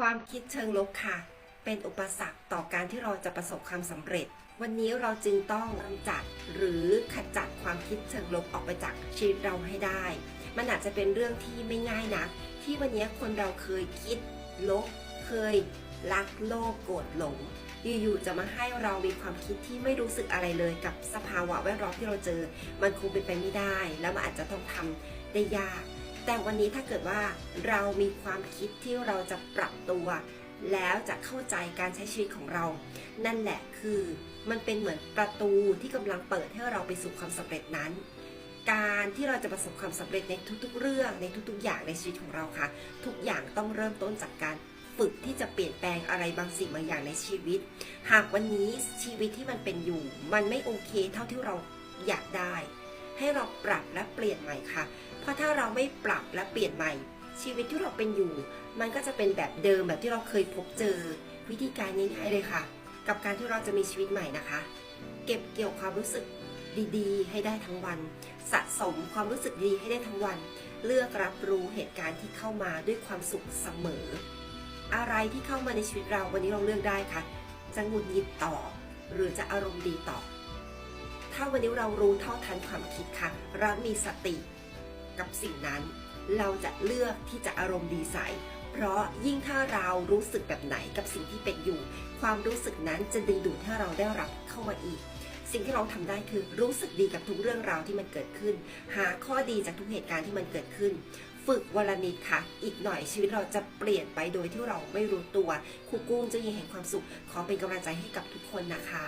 ความคิดเชิงลบค่ะ เป็นอุปสรรคต่อการที่เราจะประสบความสำเร็จ วันนี้เราจึงต้องกำจัดหรือขจัดความคิดเชิงลบออกไปจากชีวิตเราให้ได้ มันอาจจะเป็นเรื่องที่ไม่ง่ายนะที่วันนี้คนเราเคยคิดลบ เคยรักโลภโกรธหลงอยู่ๆจะมาให้เรามีความคิดที่ไม่รู้สึกอะไรเลยกับสภาวะแวดล้อมที่เราเจอ มันคงเป็นไปไม่ได้ แล้วมันอาจจะต้องทำได้ยาก แต่วันนี้ถ้าเกิดว่าเรามีความคิดที่เราจะปรับตัว แล้วจะเข้าใจการใช้ชีวิตของเรา นั่นแหละคือมันเป็นเหมือนประตูที่กำลังเปิดให้เราไปสู่ความสำเร็จนั้น การที่เราจะประสบความสำเร็จในทุกๆ เรื่องในทุกๆ อย่างในชีวิตของเราค่ะ ทุกอย่างต้องเริ่มต้นจากการฝึกที่จะเปลี่ยนแปลงอะไรบางสิ่งบางอย่างในชีวิต หากวันนี้ชีวิตที่มันเป็นอยู่ มันไม่โอเคเท่าที่เราอยากได้ ให้เราปรับและเปลี่ยนใหม่ค่ะ เพราะถ้าเราไม่ปรับและเปลี่ยนใหม่ ชีวิตที่เราเป็นอยู่ มันก็จะเป็นแบบเดิมแบบที่เราเคยพบเจอ วิธีการง่ายๆเลยค่ะ กับการที่เราจะมีชีวิตใหม่นะคะ เก็บเกี่ยวความรู้สึกดีๆ ให้ได้ทั้งวัน สะสมความรู้สึกดีให้ได้ทั้งวัน เลือกรับรู้เหตุการณ์ที่เข้ามาด้วยความสุขเสมอ อะไรที่เข้ามาในชีวิตเราวันนี้เราเลือกได้ค่ะจะหงุดหงิดต่อ หรือจะอารมณ์ดีต่อ ถ้าวันนี้เรารู้เท่าทันความคิดค่ะเรามีสติกับสิ่งนั้น เราจะเลือกที่จะอารมณ์ดีใส่เพราะยิ่งถ้าเรารู้สึกแบบไหนกับสิ่งที่เป็นอยู่ ความรู้สึกนั้นจะดึงดูดให้เราได้รับเข้ามาอีก สิ่งที่เราทำได้คือรู้สึกดีกับทุกเรื่องราวที่มันเกิดขึ้น หาข้อดีจากทุกเหตุการณ์ที่มันเกิดขึ้น ฝึกวลนิดค่ะ อีกหน่อยชีวิตเราจะเปลี่ยนไปโดยที่เราไม่รู้ตัวครูกุ้งจะยิงแห่งความสุข ขอเป็นกำลังใจให้กับทุกคนนะคะ